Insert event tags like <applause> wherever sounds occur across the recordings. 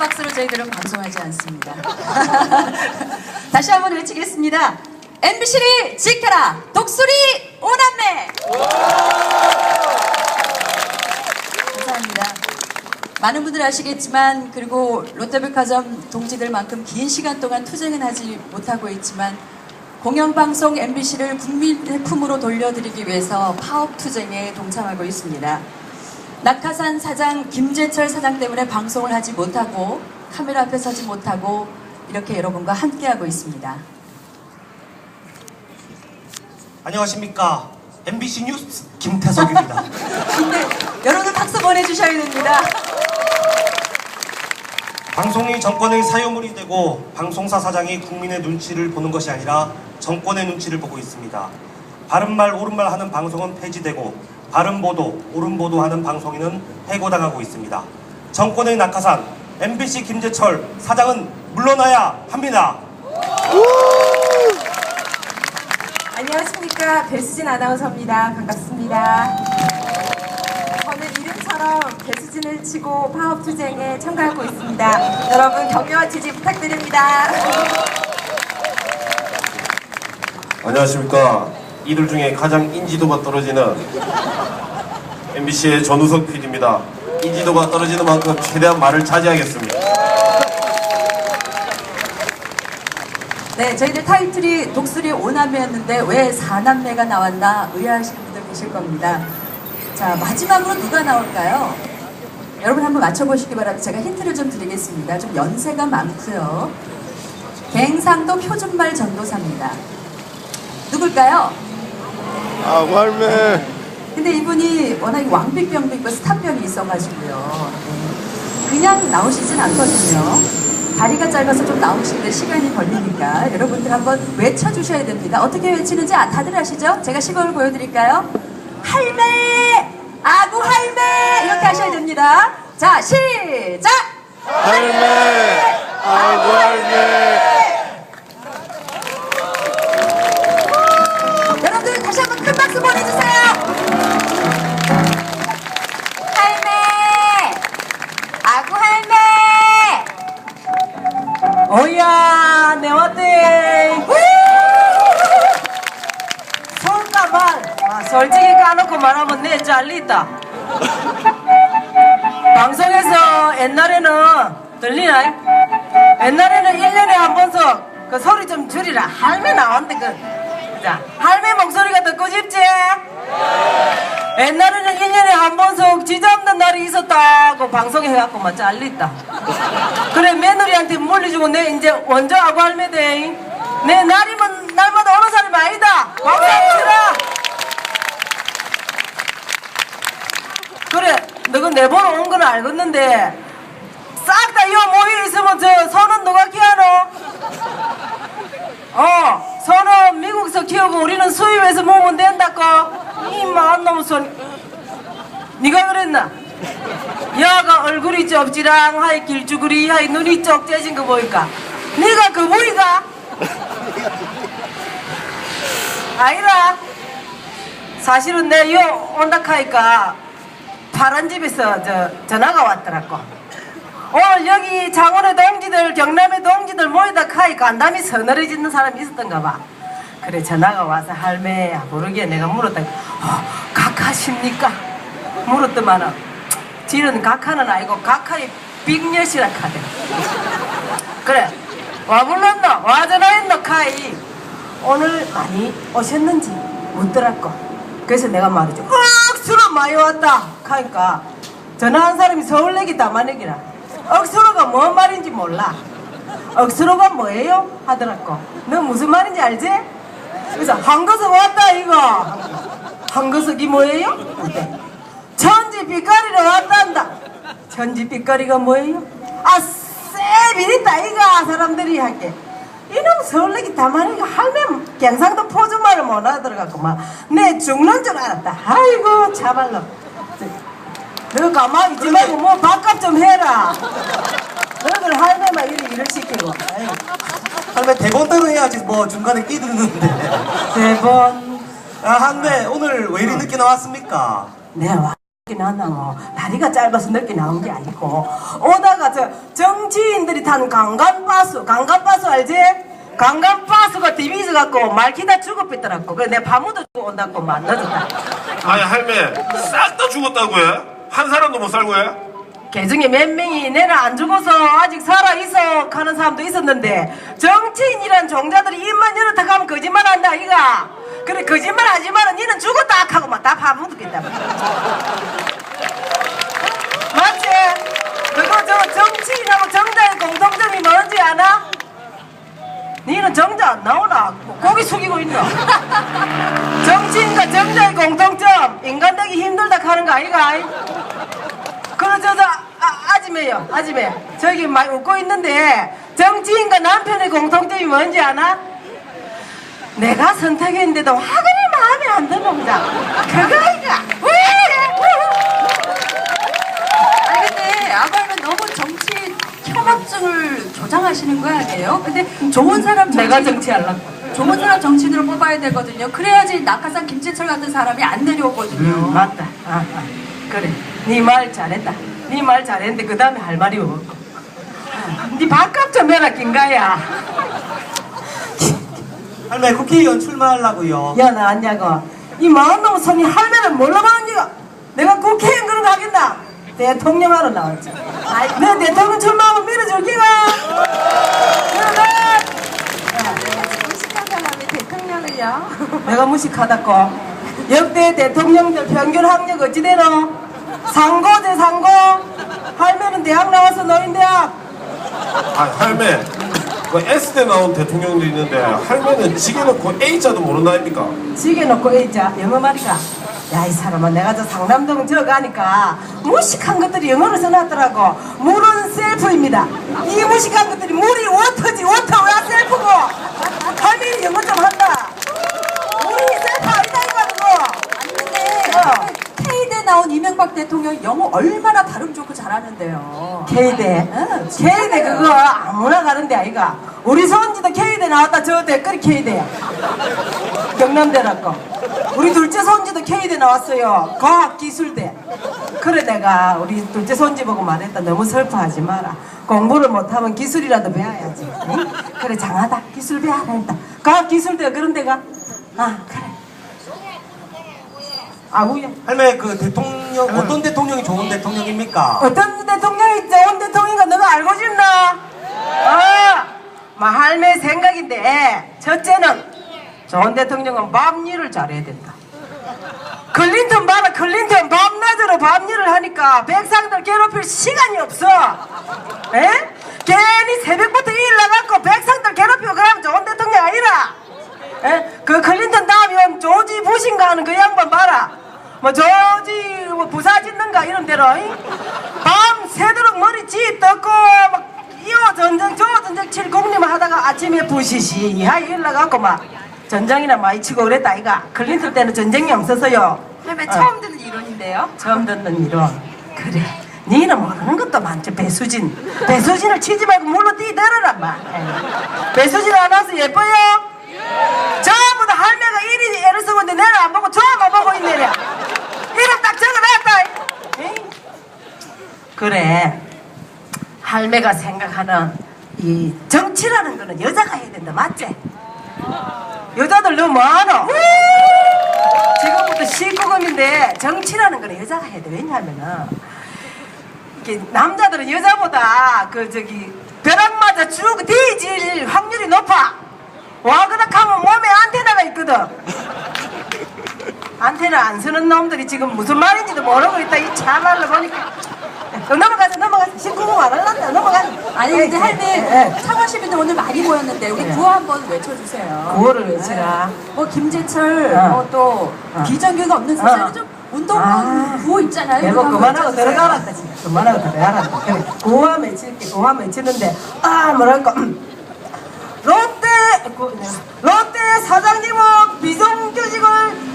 박수로 저희들은 방송하지 않습니다. <laughs> 다시 한번 외치겠습니다. MBC를 지켜라! 독수리 오남매! 감사합니다. 많은 분들 아시겠지만 그리고 롯데백화점 동지들만큼 긴 시간 동안 투쟁은 하지 못하고 있지만 공영방송 MBC를 국민의 품으로 돌려드리기 위해서 파업 투쟁에 동참하고 있습니다. 낙하산 사장 김재철 사장 때문에 방송을 하지 못하고 카메라 앞에 서지 못하고 이렇게 여러분과 함께하고 있습니다. 안녕하십니까 MBC 뉴스 김태석입니다. <laughs> 근데 여러분들 박수 보내주셔야 됩니다. 방송이 정권의 사유물이 되고 방송사 사장이 국민의 눈치를 보는 것이 아니라 정권의 눈치를 보고 있습니다. 바른말 옳은말 하는 방송은 폐지되고 바른 보도 옳은보도 하는 방송인은 해고당하고 있습니다. 정권의 낙하산 MBC 김재철 사장은 물러나야 합니다. 안녕하십니까 배수진 아나운서입니다. 반갑습니다. 저는 이름처럼 배수진을 치고 파업 투쟁에 참가하고 있습니다. 여러분 격려와 지지 부탁드립니다. 안녕하십니까. 이들 중에 가장 인지도가 떨어지는 MBC의 전우석 PD입니다. 인지도가 떨어지는 만큼 최대한 말을 자제하겠습니다. 네, 저희들 타이틀이 독수리 오남매였는데 왜 사남매가 나왔나 의아하시는 분들 계실 겁니다. 자, 마지막으로 누가 나올까요? 여러분 한번 맞춰보시기 바랍니다. 제가 힌트를 좀 드리겠습니다. 좀 연세가 많고요. 갱상도 표준말 전도사입니다. 누굴까요? 아, 할매. 근데 이분이 워낙 왕비병도 있고 스타병이 있어가지고요. 네. 그냥 나오시진 않거든요. 다리가 짧아서 좀 나오시는데 시간이 걸리니까 여러분들 한번 외쳐주셔야 됩니다. 어떻게 외치는지 아, 다들 아시죠? 제가 시범을 보여드릴까요? 할매! 아구 할매! 이렇게 하셔야 됩니다. 자, 시작! 할매. 아이고, 할매. 박수 보내주세요. 할매, 아구 할매. 오야 내 왔대. 손가발. 아, 솔직히 까놓고 말하면 내 잘리다. 방송에서 옛날에는 들리나? 옛날에는 1년에 한 번씩 그 소리 좀 줄이라 할매 나왔는데 그 자, 할매 목소리가 듣고 싶지? 옛날에는 1년에 한 번씩 지자 없는 날이 있었다고 방송에 해갖고 막 잘렸다. 그래 며느리한테 물려주고 내 이제 아구 할매대 내 날이면 날마다 어느 사람이 아니다. 방송 치라 그래 너가 내 보러 온 건 알겠는데 싹 다 이거 모여 있으면 저 손은 누가 키워노? 어 손은 미국에서 키 우리는 수입해서 모으면 된다고 이만 놈 손. 네가 그랬나? 야가 얼굴이 좁지랑 하이 길쭉으리 하이 눈이 쪽 째진 거 보니까 네가 그 부위가? 아니라 사실은 내 요 온다 카니까 파란 집에서 저 전화가 왔더라고. 오늘 여기 창원의 동지들, 경남의 동지들 모이다 카이 간담이 서늘해지는 사람이 있었던가 봐. 그래 전화가 와서 할매야 모르게 내가 물었다. 어, 각하십니까? 물었더만은 지는 각하는 아니고 각하의 빅녀시라 카대. 그래 와 불렀노? 와 전화했노 카이. 오늘 많이 오셨는지 묻더라고. 그래서 내가 말이죠. 억수로 많이 왔다. 하니까 전화한 사람이 서울내기 담아내기라. 억수로가 뭔 말인지 몰라. 억수로가 뭐예요? 하더라고. 너 무슨 말인지 알지? 그래서 한거석 왔다 이거. 한거석이 뭐예요? 천지 빛깔이로 왔단다. 천지 빛깔이가 뭐예요? 아, 쎄비리다 이가 사람들이 할게. 이놈 서울내기 다만이가 할매 경상도 포주말을 못 알아들어갖고 막내 죽는 줄 알았다. 아이고 참말로. 너 가만히 있지 말고 뭐 밥값 좀 해라. 너들 할매만 이래 일을 시키고. 아이고. 할매 대본대로 해야지 뭐 중간에 끼드는데. <laughs> 대본 아 할매 오늘 왜 이리 늦게 나왔습니까? 내가 와 나나 뭐 다리가 짧아서 늦게 나온 게 아니고 오다가 저 정치인들이 탄 강간버스 강간버스 알지? 강간버스가 디비즈 갖고 말키다 죽어뺐더라고 그래 내가 밤무도 주고 온다고 만나줬다 아니 할매 싹 다 죽었다고 해? 한 사람도 못 살고 해? 개 중에 몇 명이 내는 안 죽어서 아직 살아있어 하는 사람도 있었는데 정치인이란 종자들이 입만 열었다 가면 거짓말 한다 이가 그래 거짓말 하지 마라 니는 죽었다 하고 막다 파묻겠다 <laughs> 맞지? 그거 저 정치인하고 정자의 공통점이 뭔지 아나? 니는 정자 안 나오나? 고기 숙이고 있노? <laughs> 정치인과 정자의 공통점 인간 되기 힘들다 하는 거 아이가? 그래 저저 아, 아지매요 아지매 저기 막 웃고 있는데 정치인과 남편의 공통점이 뭔지 아나? 내가 선택했는데도 화근이 마음에 안 드는 거다 그거 아이가 왜 아니 근데 아바는 너무 정치 혐오증을 조장하시는 거 아니에요? 근데 좋은 사람 내가 정치하려고 좋은 사람 정치인으로 뽑아야 되거든요. 그래야지 낙하산 김재철 같은 사람이 안 내려오거든요. 음, 맞다 아, 아. 그래 네 말 잘했다 네 말 잘했는데 그 다음에 할 말이 없고 네 밥값 좀 해라 김가야. 할매 국회의원 출마하려고요. 야 나왔냐고. 이 마흔넘은 손이 할매를 몰라 보는 기가? 내가 국회의원 그런 거 하겠나? 대통령 하러 나왔지. 아이, 내 대통령 출마하면 밀어줄 기가? 무식한 사람이 대통령을요? <laughs> 내가 무식하다고. 역대 대통령들 평균 학력 어찌 되노 상고제 상고. 할매는 대학 나와서 노인대학. 아 할매. 그 S대 나온 대통령도 있는데 할매는 지게 놓고 A자도 모르는 아닙니까? 지게 놓고 A자. 영어 말이가 야이 사람아 내가 저 상남동 저 가니까 무식한 것들이 영어를 써놨더라고. 물은 셀프입니다. 이 무식한 것들이 물이 워터지. 워터 왜 셀프고? 할머니 영어 좀 한다 물이 셀프 아니다 이거 그거 아니 근데 어. K대 나온 이명박 대통령 영어 얼마나 발음 좋고 잘하는데요. K대. 응, K대 그거 아무나 가는데 아이가. 우리 손지도 K대 나왔다. 저 댓글이 K대야 경남대라고. 우리 둘째 손지도 K대 나왔어요. 과학기술대. 그래 내가 우리 둘째 손지 보고 말했다. 너무 슬퍼하지 마라. 공부를 못하면 기술이라도 배워야지. 응? 그래 장하다. 기술 배워라 했다. 과학기술대 그런 데가? 아 그래 아구야 할매 그 대통령 어떤 대통령이 좋은 대통령입니까? 어떤 대통령이 좋은 대통령인가 너가 알고 싶나? 아, 마 할매 생각인데 첫째는 좋은 대통령은 밥 일을 잘해야 된다. 클린턴 봐라 클린턴 밤낮으로 밥 일을 하니까 백성들 괴롭힐 시간이 없어. 에? 괜히 새벽부터 일 나가고 백성들 괴롭히고 그러면 좋은 대통령 아니라. 에? 그 클린턴 다음이면 조지 부신가 하는 그 양반 봐라. 뭐 조지 뭐 부사 짓는가 이런 대로 잉? 밤 새도록 머리 찌 떴고 막 이어 전쟁 저 전쟁 칠 공리만 하다가 아침에 부시시 하이 일나가고 막 전쟁이나 많이 치고 그랬다 이가 클린턴 때는 전쟁이 없어서요 할매 어. 처음 듣는 이론인데요. 처음 듣는 이론 그래 니는 모르는 것도 많지 배수진 배수진을 치지 말고 물로 뛰들어란 말 에이. 배수진 안 와서 예뻐요? 전부 다 할매가 이리 애를 쓰고 있는데 내는 안 보고 저만 보고 있네 이름 딱 적어놨다 에이. 그래 할매가 생각하는 이 정치라는 거는 여자가 해야 된다 맞지? 여자들 너무 많아 지금부터 19금인데 정치라는 거는 여자가 해야 돼. 왜냐하면은 이게 남자들은 여자보다 그 저기 벼락 맞아 쭉 뒤질 확률이 높아. 와그락 하면 몸에 안테나가 있거든. 안테나 안 쓰는 놈들이 지금 무슨 말인지도 모르고 있다. 이 참말로 보니까. 어, 넘어가자 넘어가자 19금 안 할란다 넘어가자 아니 근데 예, 할매 예. 창원 시민들 오늘 많이 모였는데 우리 네. 구호 한번 외쳐주세요. 구호를 외치라. 뭐 김재철, 어. 뭐또 어. 비정규가 없는 세상에 어. 좀 운동권 아. 구호 있잖아요. 그거 한번 그만하고 외쳐주세요. 들어가란다 진짜 그만하고 들어가란다 그래 고와 맺힐게 고와 맺히는데 아 뭐랄까 <clears throat> 롯데 그, 네. 롯데 사장님은 비정규직을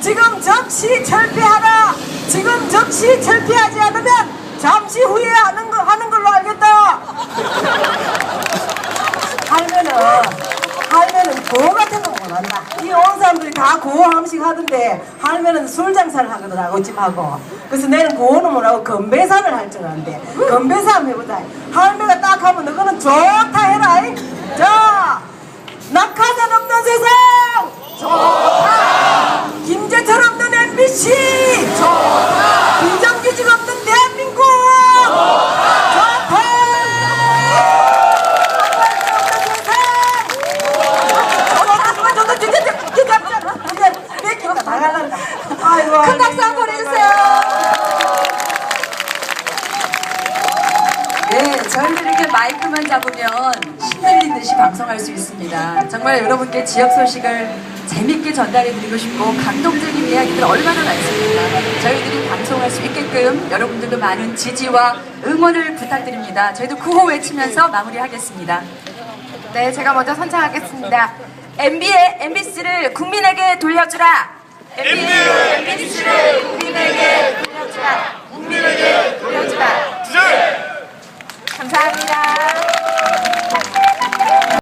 지금 즉시 철폐하라 지금 즉시 철폐하지 않으면 잠시 후에 하는 거 하는 걸로 알겠다 할매는 할매는 도 같은 거 못한다 이 온 사람들이 다 다 구호 함식 하던데 할매는 술 장사를 하거든 아버집하고. 그래서 내는 구호는 뭐라고 건배사를 할 줄 아는데 건배사 한번 해보자. 할매가 딱 하면 너거는 좋다 정말 여러분께 지역 소식을 재밌게 전달해 드리고 싶고 감동적인 이야기들 얼마나 많습니까? 저희들이 방송할 수 있게끔 여러분들도 많은 지지와 응원을 부탁드립니다. 저희도 구호 외치면서 마무리하겠습니다. 네, 제가 먼저 선창하겠습니다. MB의 MBC를 국민에게 돌려주라. MB의 MBC를 국민에게 돌려주라. 국민에게 돌려주라. 감사합니다.